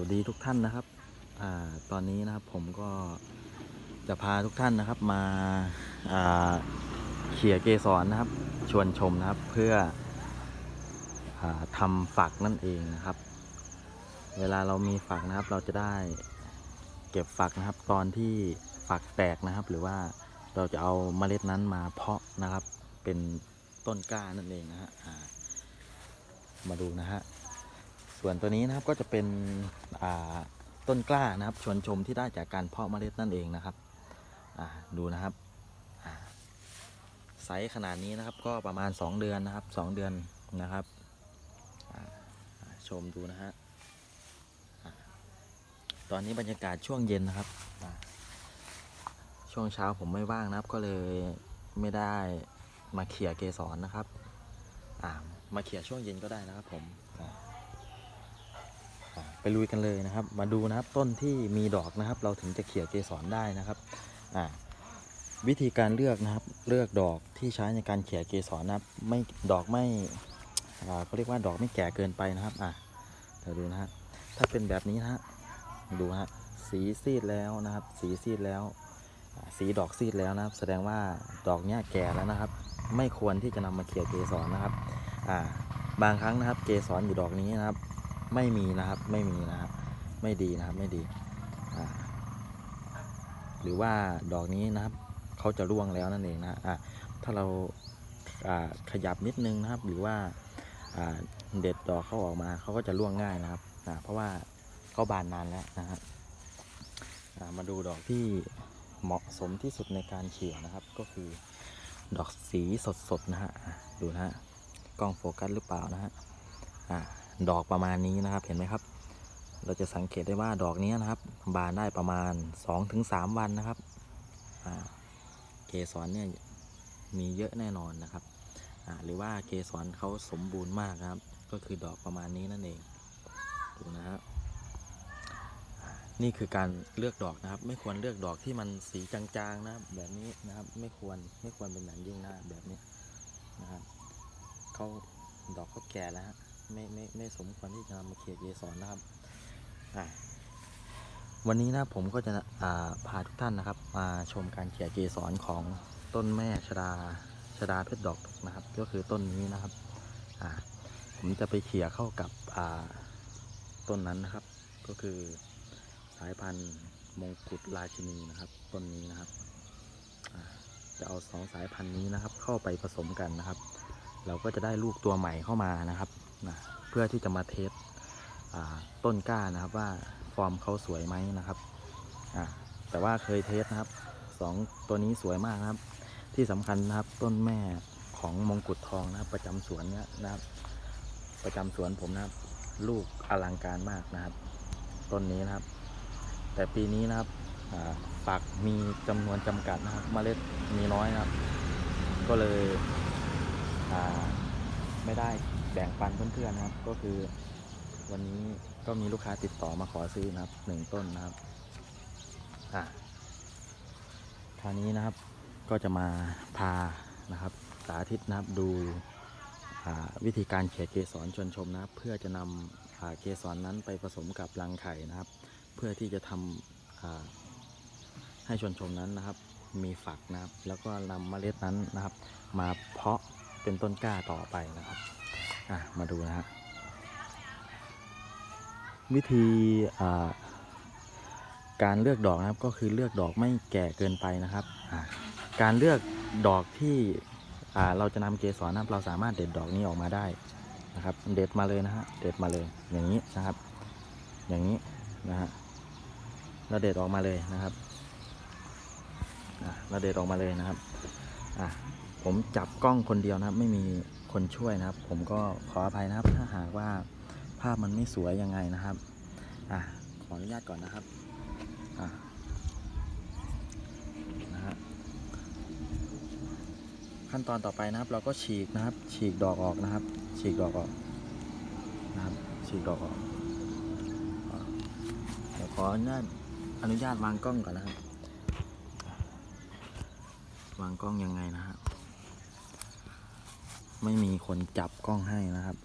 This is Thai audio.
วัสดีทุกท่านนะครับอตอนนี้นะครับผมก็จะพาทุกท่านนะครับมาเขี่ยเกสรนะครับ ชวนชมนะครับเพื่ออทำฝักนั่นเองนะครับ เวลาเรามีฝักนะครับเราจะได้เก็บฝักนะครับ ตอนที่ฝักแตกนะครับ หรือว่าเราจะเอาเมล็ดนั้นมาเพาะนะครับ เป็นต้นกล้านั่นเองนะฮะมาดูนะฮะ ส่วนตัวนี้นะครับก็จะเป็นต้นกล้านะครับชวนชมที่ได้จากการเพาะเมล็ดนั่นเองนะครับดูนะครับไซส์ขนาดนี้นะครับก็ประมาณ 2 เดือนนะครับ 2 เดือนนะครับชมดูนะฮะตอนนี้บรรยากาศช่วงเย็นนะครับ ช่วงเช้าผมไม่ว่างนะครับ ก็เลยไม่ได้มาเขี่ยเกสรนะครับ มาเขี่ยช่วงเย็นก็ได้นะครับผมอ ไปลุยกันเลยนะครับ มาดูนะครับต้นที่มีดอกนะครับ เราถึงจะเขี่ยเกสรได้นะครับอ่าวิธีการเลือกนะครับเลือกดอกที่ใช้ในการเขี่ยเกสรนะครับไม่ดอกไม่เขาเรียกว่าดอกไม่แก่เกินไปนะครับอ่าเดี๋ยวดูนะฮะถ้าเป็นแบบนี้นะฮะดูฮะสีซีดแล้วนะครับ สีซีดแล้ว สีดอกซีดแล้วนะครับ แสดงว่าดอกเนี้ยแก่แล้วนะครับ ไม่ควรที่จะนำมาเขี่ยเกสรนะครับอ่าบางครั้งนะครับ เกสรอยู่ดอกนี้นะครับ ไม่มีนะครับไม่มีนะครับ ไม่ดีนะครับไม่ดี หรือว่าดอกนี้นะครับเขาจะร่วงแล้วนั่นเองนะอะถ้าเราขยับนิดนึงนะครับ หรือว่าเด็ดดอกเขาออกมาเขาก็จะร่วงง่ายนะครับเพราะว่าเขาบานนานแล้วนะครับมาดูดอกที่เหมาะสมที่สุดในการเขี่ยนะครับ ก็คือดอกสีสดๆนะฮะอะดูนะฮะกล้องโฟกัสหรือเปล่านะฮะอ่า ดอกประมาณนี้นะครับ เห็นไหมครับ เราจะสังเกตได้ว่าดอกนี้นะครับ บานได้ประมาณ 2-3 วันนะครับเกสรเนี่ยมีเยอะแน่นอนนะครับหรือว่าเกสรเขาสมบูรณ์มากครับ ก็คือดอกประมาณนี้นั่นเองดูนะครับนี่คือการเลือกดอกนะครับ ไม่ควรเลือกดอกที่มันสีจางๆนะครับ แบบนี้นะครับไม่ควรไม่ควรเป็นอย่างยิ่งนะแบบนี้นะครับเขาดอกเขาแก่แล้วฮะ ไม่ไม่ไม่สมควรที่จะนำมาเขี่ยเกสรนะครับอ่าวันนี้นะผมก็จะอ่าพาทุกท่านนะครับ มาชมการเขี่ยเกสรของต้นแม่ชดาชดาเพชรดอกนะครับ ก็คือต้นนี้นะครับอ่าผมจะไปเขี่ยเข้ากับอ่าต้นนั้นนะครับ ก็คือสายพันธุ์มงกุฎราชินีนะครับ ต้นนี้นะครับจะเอาสองสายพันธุ์นี้นะครับ เข้าไปผสมกันนะครับ เราก็จะได้ลูกตัวใหม่เข้ามานะครับ นะเพื่อที่จะมาเทสอ่าต้นกล้านะครับว่าฟอร์มเขาสวยไหมนะครับแต่ว่าเคยเทสนะครับสองตัวนี้สวยมากนะครับ ที่สำคัญนะครับต้นแม่ของมงกุฎทองนะครับ ประจำสวนเนี้ยนะครับ ประจำสวนผมนะครับ ลูกอลังการมากนะครับ ต้นนี้นะครับ แต่ปีนี้นะครับฝักมีจำนวนจำกัดนะครับเมล็ดมีน้อยนะครับ ก็เลยไม่ได้ แบ่งปันเพื่อนๆนะครับ ก็คือ วันนี้ก็มีลูกค้าติดต่อมาขอซื้อนะครับหนึ่งต้นนะครับอ่าคราวนี้นะครับก็จะมาพานะครับ สาธิตนะครับดูวิธีการเขียเกสรชวนชมนะครับ เพื่อจะนำเกสรนั้นไปผสมกับรังไข่นะครับ เพื่อที่จะทำอ่าให้ชวนชมนั้นนะครับ มีฝักนะครับ แล้วก็นำเมล็ดนั้นนะครับ มาเพาะเป็นต้นกล้าต่อไปนะครับ อะมาดูนะฮะวิธีการเลือกดอกนะครับก็คือเลือกดอกไม่แก่เกินไปนะครับ การเลือกดอกที่เราจะนำเกสรนะครับเราสามารถเด็ดดอกนี้ออกมาได้นะครับ เด็ดมาเลยนะฮะเด็ดมาเลยอย่างนี้นะครับ อย่างนี้นะฮะเราเด็ดออกมาเลยนะครับเราเด็ดออกมาเลยนะครับอะ ผมจับกล้องคนเดียวนะครับ ไม่มีคนช่วยนะครับ ผมก็ขออภัยนะครับ ถ้าหากว่าภาพมันไม่สวยยังไงนะครับอะขออนุญาตก่อนนะครับอะนะฮะขั้นตอนต่อไปนะครับ เราก็ฉีกนะครับ ฉีกดอกออกนะครับ ฉีกดอกออกนะครับ ฉีกดอกออกเดี๋ยวขออนุญาตอนุญาตวางกล้องก่อนนะครับ วางกล้องยังไงนะฮะ ไม่มีคนจับกล้องให้นะครับ